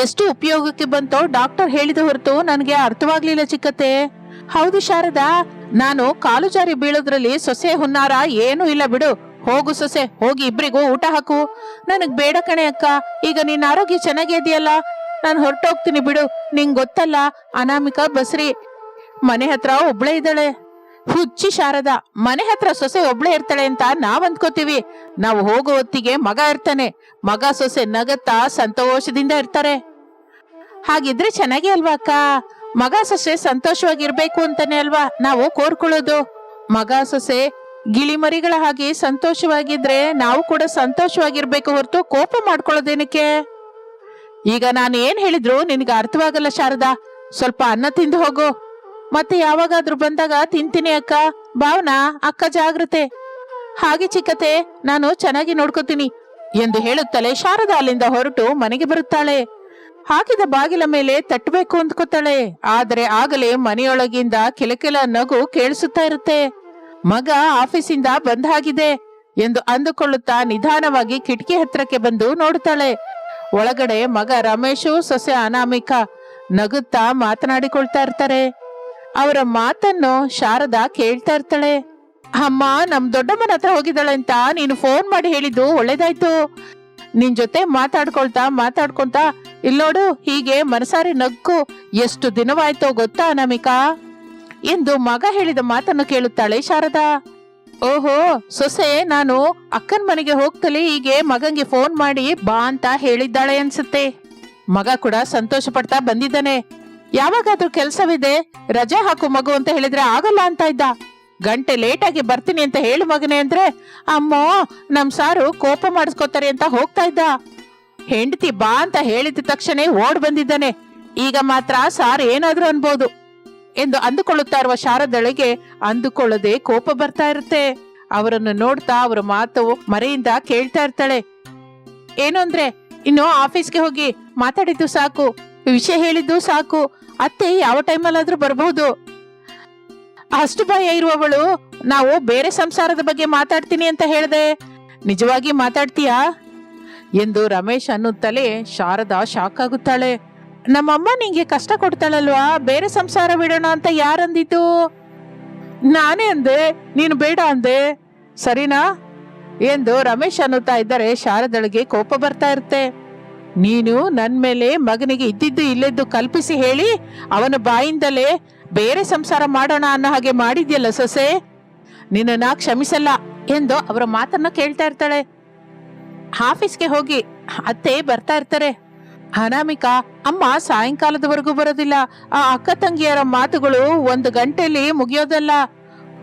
S1: ಎಷ್ಟು ಉಪಯೋಗಕ್ಕೆ ಬಂತೋ ಡಾಕ್ಟರ್ ಹೇಳಿದ ಹೊರತು ನನಗೆ ಅರ್ಥವಾಗ್ಲಿಲ್ಲ ಚಿಕ್ಕತ್ತೆ. ಹೌದು ಶಾರದಾ, ನಾನು ಕಾಲು ಜಾರಿ ಬೀಳೋದ್ರಲ್ಲಿ ಸೊಸೆ ಹುನ್ನಾರ ಏನೂ ಇಲ್ಲ ಬಿಡು. ಹೋಗು ಸೊಸೆ, ಹೋಗಿ ಇಬ್ರಿಗೂ ಊಟ ಹಾಕು. ನನಗ್ ಬೇಡ ಕಣೆ ಅಕ್ಕ, ಈಗ ನಿನ್ನ ಆರೋಗ್ಯ ಚೆನ್ನಾಗೇ ಇದೆಯಲ್ಲ? ನಾನು ಹೊರಟೋಗ್ತೀನಿ ಬಿಡು, ನಿಂಗ್ ಗೊತ್ತಲ್ಲ, ಅನಾಮಿಕ ಬಸ್ರಿ. ಮನೆ ಹತ್ರ ಒಬ್ಳೆ ಇದ್ದಾಳೆ. ಹುಚ್ಚಿ ಶಾರದಾ, ಮನೆ ಹತ್ರ ಸೊಸೆ ಒಬ್ಳೆ ಇರ್ತಾಳೆ ಅಂತ ನಾವ್ ಅಂದ್ಕೋತೀವಿ ನಾವು ಹೋಗೋ ಹೊತ್ತಿಗೆ ಮಗ ಇರ್ತಾನೆ. ಮಗ ಸೊಸೆ ನಗತ್ತಾ ಸಂತೋಷದಿಂದ ಇರ್ತಾರೆ. ಹಾಗಿದ್ರೆ ಚೆನ್ನಾಗಿ ಅಲ್ವಾ ಅಕ್ಕ? ಮಗ ಸೊಸೆ ಸಂತೋಷವಾಗಿರ್ಬೇಕು ಅಂತಾನೆ ಅಲ್ವಾ? ನಾವು ಕೋರ್ಕೊಳ್ಳೋದು. ಮಗ ಸೊಸೆ ಗಿಳಿಮರಿಗಳ ಹಾಗೆ ಸಂತೋಷವಾಗಿದ್ರೆ ನಾವು ಕೂಡ ಸಂತೋಷವಾಗಿರ್ಬೇಕು ಹೊರತು ಕೋಪ ಮಾಡ್ಕೊಳ್ಳೋದೇನಕ್ಕೆ? ಈಗ ನಾನು ಏನ್ ಹೇಳಿದ್ರು ನಿನಗೆ ಅರ್ಥವಾಗಲ್ಲ ಶಾರದಾ. ಸ್ವಲ್ಪ ಅನ್ನ ತಿಂದು ಹೋಗು. ಮತ್ತೆ ಯಾವಾಗಾದ್ರೂ ಬಂದಾಗ ತಿಂತೀನಿ ಅಕ್ಕ. ಭಾವನಾ, ಅಕ್ಕ ಜಾಗ್ರತೆ. ಹಾಗೆ ಚಿಕ್ಕತೆ, ನಾನು ಚೆನ್ನಾಗಿ ನೋಡ್ಕೋತೀನಿ ಎಂದು ಹೇಳುತ್ತಲೇ ಶಾರದಾ ಅಲ್ಲಿಂದ ಹೊರಟು ಮನೆಗೆ ಬರುತ್ತಾಳೆ. ಹಾಕಿದ ಬಾಗಿಲ ಮೇಲೆ ತಟ್ಟಬೇಕು ಅಂದ್ಕೋತಾಳೆ. ಆದರೆ ಆಗಲೇ ಮನೆಯೊಳಗಿಂದ ಕಿಲಕಿಲ ನಗು ಕೇಳಿಸುತ್ತಾ ಇರುತ್ತೆ. ಮಗ ಆಫೀಸಿಂದ ಬಂದ್ ಆಗಿದೆ ಎಂದು ಅಂದುಕೊಳ್ಳುತ್ತಾ ನಿಧಾನವಾಗಿ ಕಿಟಕಿ ಹತ್ರಕ್ಕೆ ಬಂದು ನೋಡುತ್ತಾಳೆ. ಒಳಗಡೆ ಮಗ ರಮೇಶು, ಸೊಸೆ ಅನಾಮಿಕ ನಗುತ್ತಾ ಮಾತನಾಡಿಕೊಳ್ತಾ ಇರ್ತಾರೆ. ಅವರ ಮಾತನ್ನು ಶಾರದಾ ಕೇಳ್ತಾ ಇರ್ತಾಳೆ. ಅಮ್ಮ, ನಮ್ ದೊಡ್ಡಮ್ಮನ ಹತ್ರ ಹೋಗಿದ್ದಾಳೆ ಅಂತ ನೀನು ಫೋನ್ ಮಾಡಿ ಹೇಳಿದ್ದು ಒಳ್ಳೇದಾಯ್ತು. ನಿನ್ ಜೊತೆ ಮಾತಾಡ್ಕೊಳ್ತಾ ಮಾತಾಡ್ಕೊಳ್ತಾ ಇಲ್ಲೋಡು ಹೀಗೆ ಮನಸಾರಿ ನಗ್ಗು. ಎಷ್ಟು ದಿನವಾಯ್ತೋ ಗೊತ್ತಾ ನಮಿಕಾ ಎಂದು ಮಗ ಹೇಳಿದ ಮಾತನ್ನು ಕೇಳುತ್ತಾಳೆ ಶಾರದಾ. ಓಹೋ, ಸೊಸೆ, ನಾನು ಅಕ್ಕನ ಮನೆಗೆ ಹೋಗ್ತಲಿ ಹೀಗೆ ಮಗಂಗೆ ಫೋನ್ ಮಾಡಿ ಬಾ ಅಂತ ಹೇಳಿದ್ದಾಳೆ ಅನ್ಸುತ್ತೆ. ಮಗ ಕೂಡ ಸಂತೋಷ ಪಡ್ತಾ ಬಂದಿದ್ದಾನೆ. ಯಾವಾಗಾದ್ರೂ ಕೆಲ್ಸವಿದೆ, ರಜೆ ಹಾಕು ಮಗು ಅಂತ ಹೇಳಿದ್ರೆ ಆಗಲ್ಲ ಅಂತ ಇದ್ದ. ಗಂಟೆ ಲೇಟಾಗಿ ಬರ್ತೀನಿ ಅಂತ ಹೇಳು ಮಗನೆ ಅಂದ್ರೆ, ಅಮ್ಮೋ, ನಮ್ ಸಾರು ಕೋಪ ಮಾಡಿಸ್ಕೋತಾರೆ ಅಂತ ಹೋಗ್ತಾ ಇದ್ದ. ಹೆಂಡತಿ ಬಾ ಅಂತ ಹೇಳಿದ ತಕ್ಷಣ ಓಡ್ ಬಂದಿದ್ದಾನೆ. ಈಗ ಮಾತ್ರ ಸಾರ್ ಏನಾದ್ರೂ ಅನ್ಬೋದು. ಎಂದು ಅಂದುಕೊಳ್ಳುತ್ತಾ ಇರುವ ಶಾರದಳಿಗೆ ಅಂದುಕೊಳ್ಳದೆ ಕೋಪ ಬರ್ತಾ ಇರುತ್ತೆ. ಅವರನ್ನು ನೋಡ್ತಾ ಅವರ ಮಾತು ಮರೆಯಿಂದ ಕೇಳ್ತಾ ಇರ್ತಾಳೆ. ಏನು ಅಂದ್ರೆ, ಇನ್ನು ಆಫೀಸ್ಗೆ ಹೋಗಿ ಮಾತಾಡಿದ್ದು ಸಾಕು. ವಿಷಯ ಹೇಳಿದ್ದು ಸಾಕು. ಅತ್ತೆ ಯಾವ ಟೈಮಲ್ಲಾದ್ರೂ ಬರಬಹುದು ಅಷ್ಟು ಭಯ ಇರುವವಳು, ನಾವು ಬೇರೆ ಸಂಸಾರದ ಬಗ್ಗೆ ಮಾತಾಡ್ತೀನಿ ಅಂತ ಹೇಳ್ದೆ. ನಿಜವಾಗಿ ಮಾತಾಡ್ತೀಯಾ? ಎಂದು ರಮೇಶ್ ಅನ್ನುತ್ತಲೇ ಶಾರದಾ ಶಾಕ್ ಆಗುತ್ತಾಳೆ. ನಮ್ಮಮ್ಮ ನಿಂಗೆ ಕಷ್ಟ ಕೊಡ್ತಾಳಲ್ವಾ? ಬೇರೆ ಸಂಸಾರ ಬಿಡೋಣ ಅಂತ ಯಾರಂದಿತು? ನಾನೇ ಅಂದೆ, ನೀನು ಬೇಡ ಅಂದೆ. ಸರಿನಾ? ಎಂದು ರಮೇಶ್ ಅನ್ನುತ್ತಾ ಇದ್ದರೆ ಶಾರದಳಿಗೆ ಕೋಪ ಬರ್ತಾ ಇರುತ್ತೆ. ನೀನು ನನ್ನ ಮೇಲೆ ಮಗನಿಗೆ ಇದ್ದಿದ್ದು ಇಲ್ಲದ್ದು ಕಲ್ಪಿಸಿ ಹೇಳಿ, ಅವನ ಬಾಯಿಂದಲೇ ಬೇರೆ ಸಂಸಾರ ಮಾಡೋಣ ಅನ್ನೋ ಹಾಗೆ ಮಾಡಿದ್ಯಲ್ಲ ಸೊಸೆ? ನಿನ್ನ ಕ್ಷಮಿಸಲ್ಲ ಎಂದು ಅವರ ಮಾತನ್ನ ಕೇಳ್ತಾ ಇರ್ತಾಳೆ. ಆಫೀಸ್ಗೆ ಹೋಗಿ ಅತ್ತೆ ಬರ್ತಾ ಇರ್ತಾರೆ. ಅನಾಮಿಕಾ, ಅಮ್ಮ ಸಾಯಂಕಾಲದವರೆಗೂ ಬರೋದಿಲ್ಲ. ಆ ಅಕ್ಕ ತಂಗಿಯರ ಮಾತುಗಳು ಒಂದು ಗಂಟೆಲಿ ಮುಗಿಯೋದಲ್ಲ.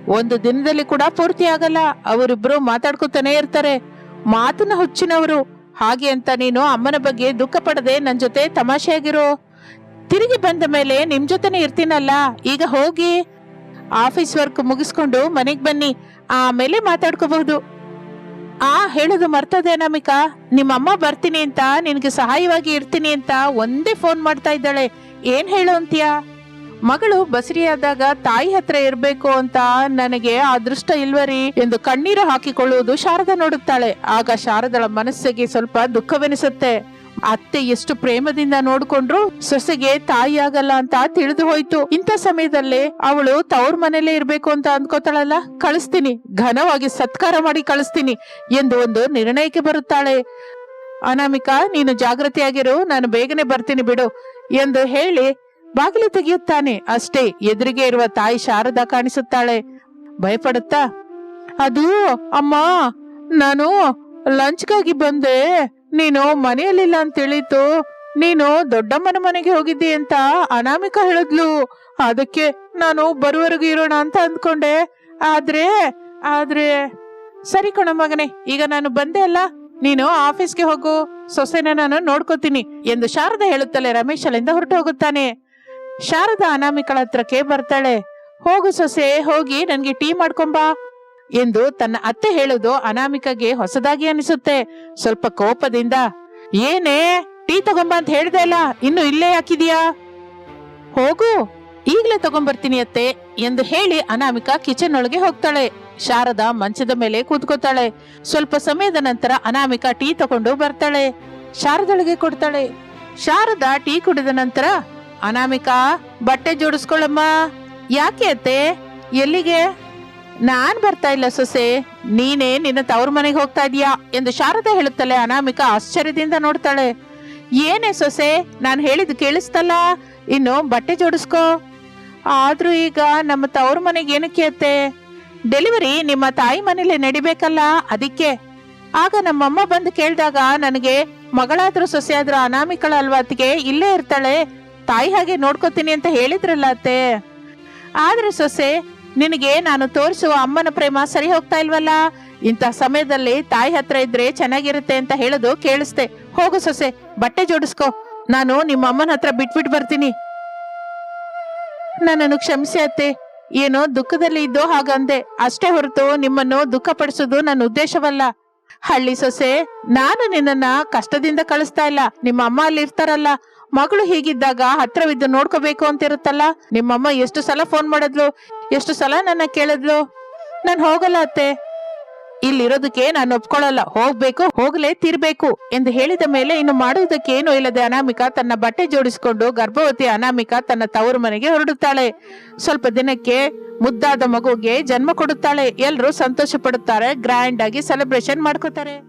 S1: ಒಂದು ದಿನದಲ್ಲಿ ಕೂಡ ಪೂರ್ತಿ ಆಗಲ್ಲ. ಅವರಿಬ್ರು ಮಾತಾಡ್ಕೊತಾನೆ ಇರ್ತಾರೆ. ಮಾತನ್ನ ಹುಚ್ಚಿನವರು. ಹಾಗೆ ಅಂತ ನೀನು ಅಮ್ಮನ ಬಗ್ಗೆ ದುಃಖ ಪಡದೆ ನನ್ ಜೊತೆ ತಮಾಷೆಯಾಗಿರು. ತಿರುಗಿ ಬಂದ ಮೇಲೆ ನಿಮ್ ಜೊತೆನೆ ಇರ್ತೀನಲ್ಲ, ಈಗ ಹೋಗಿ ಆಫೀಸ್ ವರ್ಕ್ ಮುಗಿಸ್ಕೊಂಡು ಮನೆಗ್ ಬನ್ನಿ, ಆಮೇಲೆ ಮಾತಾಡ್ಕೋಬಹುದು. ಆ ಹೇಳೋದು ಮರ್ತದೆ ನಮಿಕಾ, ನಿಮ್ಮಮ್ಮ ಬರ್ತೀನಿ ಅಂತ, ನಿನ್ಗೆ ಸಹಾಯವಾಗಿ ಇರ್ತೀನಿ ಅಂತ ಒಂದೇ ಫೋನ್ ಮಾಡ್ತಾ ಇದ್ದಾಳೆ, ಏನ್ ಹೇಳು ಅಂತೀಯಾ? ಮಗಳು ಬಸರಿಯಾದಾಗ ತಾಯಿ ಹತ್ರ ಇರ್ಬೇಕು ಅಂತ ನನಗೆ ಅದೃಷ್ಟ ಇಲ್ವರಿ ಎಂದು ಕಣ್ಣೀರು ಹಾಕಿಕೊಳ್ಳುವುದು ಶಾರದಾ ನೋಡುತ್ತಾಳೆ. ಆಗ ಶಾರದಳ ಮನಸ್ಸಿಗೆ ಸ್ವಲ್ಪ ದುಃಖವೆನಿಸುತ್ತೆ. ಅತ್ತೆ ಎಷ್ಟು ಪ್ರೇಮದಿಂದ ನೋಡ್ಕೊಂಡ್ರು, ಸೊಸೆಗೆ ತಾಯಿ ಆಗಲ್ಲ ಅಂತ ತಿಳಿದು ಹೋಯ್ತು. ಇಂಥ ಸಮಯದಲ್ಲೇ ಅವಳು ತವ್ರ ಮನೇಲೆ ಇರ್ಬೇಕು ಅಂತ ಅನ್ಕೋತಾಳಲ್ಲ? ಕಳಿಸ್ತೀನಿ, ಘನವಾಗಿ ಸತ್ಕಾರ ಮಾಡಿ ಕಳಿಸ್ತೀನಿ ಎಂದು ಒಂದು ನಿರ್ಣಯಕ್ಕೆ ಬರುತ್ತಾಳೆ. ಅನಾಮಿಕಾ, ನೀನು ಜಾಗೃತಿಯಾಗಿರು ನಾನು ಬೇಗನೆ ಬರ್ತೀನಿ ಬಿಡು ಎಂದು ಹೇಳಿ ಬಾಗಿಲು ತೆಗೆಯುತ್ತಾನೆ. ಅಷ್ಟೇ ಎದುರಿಗೆ ಇರುವ ತಾಯಿ ಶಾರದಾ ಕಾಣಿಸುತ್ತಾಳೆ. ಭಯಪಡುತ್ತಾ? ಅದು, ಅಮ್ಮ, ನಾನು ಲಂಚ್ಗಾಗಿ ಬಂದೆ. ನೀನು ಮನೆಯಲ್ಲಿಲ್ಲ ಅಂತ ತಿಳಿತು ನೀನು ದೊಡ್ಡಮ್ಮನ ಮನೆಗೆ ಹೋಗಿದ್ದಿ ಅಂತ ಅನಾಮಿಕ ಹೇಳಿದ್ಲು. ಅದಕ್ಕೆ ನಾನು ಬರುವರೆಗೂ ಇರೋಣ ಅಂತ ಅಂದ್ಕೊಂಡೆ. ಆದ್ರೆ ಆದ್ರೆ, ಸರಿ ಕಣ ಮಗನೇ, ಈಗ ನಾನು ಬಂದೆ ಅಲ್ಲ? ನೀನು ಆಫೀಸ್ಗೆ ಹೋಗು. ಸೊಸೆನ ನಾನು ನೋಡ್ಕೋತೀನಿ ಎಂದು ಶಾರದಾ ಹೇಳುತ್ತಲೇ ರಮೇಶ್ ಅಲ್ಲಿಂದ ಹೊರಟು ಹೋಗುತ್ತಾನೆ. ಶಾರದಾ ಅನಾಮಿಕಳ ಹತ್ರಕ್ಕೆ ಬರ್ತಾಳೆ. ಹೋಗು ಸೊಸೆ, ಹೋಗಿ ನನಗೆ ಟೀ ಮಾಡ್ಕೊಂಬಾ. ಎಂದು ತನ್ನ ಅತ್ತೆ ಹೇಳುವುದು ಅನಾಮಿಕಗೆ ಹೊಸದಾಗಿ ಅನಿಸುತ್ತೆ. ಸ್ವಲ್ಪ ಕೋಪದಿಂದ, ಏನೇ, ಟೀ ತಗೊಂಬ ಅಂತ ಹೇಳ್ದೆ ಅಲ್ಲ, ಇನ್ನು ಇಲ್ಲೇ ಹಾಕಿದ್ಯಾ? ಹೋಗು, ಈಗ್ಲೇ ತಗೊಂಬರ್ತೀನಿ ಅತ್ತೆ, ಎಂದು ಹೇಳಿ ಅನಾಮಿಕಾ ಕಿಚನ್ ಒಳಗೆ ಹೋಗ್ತಾಳೆ. ಶಾರದಾ ಮಂಚದ ಮೇಲೆ ಕೂತ್ಕೋತಾಳೆ. ಸ್ವಲ್ಪ ಸಮಯದ ನಂತರ ಅನಾಮಿಕಾ ಟೀ ತಗೊಂಡು ಬರ್ತಾಳೆ. ಶಾರದೊಳಗೆ ಕೊಡ್ತಾಳೆ. ಶಾರದಾ ಟೀ ಕುಡಿದ ನಂತರ, ಅನಾಮಿಕಾ, ಬಟ್ಟೆ ಜೋಡಿಸ್ಕೊಳ್ಳಮ್ಮ. ಯಾಕೆ ಅತ್ತೆ, ಎಲ್ಲಿಗೆ? ನಾನ್ ಬರ್ತಾ ಇಲ್ಲ ಸೊಸೆ. ನೀನೇ ನಿನ್ನ ತವ್ರ ಮನೆಗೆ ಹೋಗ್ತಾ ಇದೀಯಾ? ಎಂದು ಶಾರದಾ ಹೇಳುತ್ತಲೆ ಅನಾಮಿಕ ಆಶ್ಚರ್ಯದಿಂದ ನೋಡ್ತಾಳೆ. ಏನೇ ಸೊಸೆ, ನಾನು ಹೇಳಿದ್ ಕೇಳಿಸ್ತಲ್ಲ? ಇನ್ನು ಬಟ್ಟೆ ಜೋಡಿಸ್ಕೋ. ಆದ್ರೂ ಈಗ ನಮ್ಮ ತವ್ರ ಮನೆಗೆ ಏನಕ್ಕೆ ಅತ್ತೆ? ಡೆಲಿವರಿ ನಿಮ್ಮ ತಾಯಿ ಮನೇಲಿ ನಡಿಬೇಕಲ್ಲ, ಅದಕ್ಕೆ. ಆಗ ನಮ್ಮಮ್ಮ ಬಂದು ಕೇಳಿದಾಗ ನನಗೆ ಮಗಳಾದ್ರೂ ಸೊಸೆ ಆದ್ರೂ ಅನಾಮಿಕಳ ಅಲ್ವಾ ಇಲ್ಲೇ ಇರ್ತಾಳೆ. ತಾಯಿ ಹಾಗೆ ನೋಡ್ಕೋತೀನಿ ಅಂತ ಹೇಳಿದ್ರಲ್ಲ ಅತ್ತೆ. ಆದ್ರೆ ಸೊಸೆ ನಿನಗೆ ನಾನು ತೋರಿಸುವ ಅಮ್ಮನ ಪ್ರೇಮ ಸರಿ ಹೋಗ್ತಾ ಇಲ್ವಲ್ಲ? ಇಂಥ ಸಮಯದಲ್ಲಿ ತಾಯಿ ಹತ್ರ ಇದ್ರೆ ಚೆನ್ನಾಗಿರುತ್ತೆ ಅಂತ ಹೇಳೋದು ಕೇಳಿಸ್ತೆ. ಹೋಗು ಸೊಸೆ, ಬಟ್ಟೆ ಜೋಡಿಸ್ಕೋ. ನಾನು ನಿಮ್ಮ ಅಮ್ಮನ ಹತ್ರ ಬಿಟ್ಬಿಟ್ಟು ಬರ್ತೀನಿ. ನನ್ನನ್ನು ಕ್ಷಮಿಸಿ ಅತ್ತೆ. ಏನೋ ದುಃಖದಲ್ಲಿ ಇದ್ದೋ ಹಾಗಂದೆ. ಅಷ್ಟೇ ಹೊರತು ನಿಮ್ಮನ್ನು ದುಃಖ ಪಡಿಸೋದು ನನ್ನ ಉದ್ದೇಶವಲ್ಲ. ಹಳ್ಳಿ ಸೊಸೆ, ನಾನು ನಿನ್ನನ್ನ ಕಷ್ಟದಿಂದ ಕಳಿಸ್ತಾ ಇಲ್ಲ. ನಿಮ್ಮ ಅಮ್ಮ ಅಲ್ಲಿ ಇರ್ತಾರಲ್ಲ. ಮಗಳು ಹೀಗಿದ್ದಾಗ ಹತ್ರವಿದ್ದು ನೋಡ್ಕೋಬೇಕು ಅಂತ ಇರುತ್ತಲ್ಲ ನಿಮ್ಮಮ್ಮ ಎಷ್ಟು ಸಲ ಫೋನ್ ಮಾಡಿದ್ಲು? ಎಷ್ಟು ಸಲ ನನ್ನ ಕೇಳಿದ್ಲು? ನಾನು ಹೋಗಲ್ಲ ಅತ್ತೆ. ಇಲ್ಲಿರೋದಕ್ಕೆ ನಾನು ಒಪ್ಕೊಳ್ಳಲ್ಲ. ಹೋಗ್ಬೇಕು, ಹೋಗ್ಲೇ ತಿರ್ಬೇಕು ಎಂದು ಹೇಳಿದ ಮೇಲೆ ಇನ್ನು ಮಾಡುವುದಕ್ಕೆ ಏನು ಇಲ್ಲದೆ ಅನಾಮಿಕಾ ತನ್ನ ಬಟ್ಟೆ ಜೋಡಿಸಿಕೊಂಡು ಗರ್ಭವತಿ ಅನಾಮಿಕಾ ತನ್ನ ತವರು ಮನೆಗೆ ಹೊರಡುತ್ತಾಳೆ. ಸ್ವಲ್ಪ ದಿನಕ್ಕೆ ಮುದ್ದಾದ ಮಗುಗೆ ಜನ್ಮ ಕೊಡುತ್ತಾಳೆ. ಎಲ್ಲರೂ ಸಂತೋಷ ಪಡುತ್ತಾರೆ ಗ್ರ್ಯಾಂಡ್ ಆಗಿ ಸೆಲೆಬ್ರೇಷನ್ ಮಾಡ್ಕೋತಾರೆ.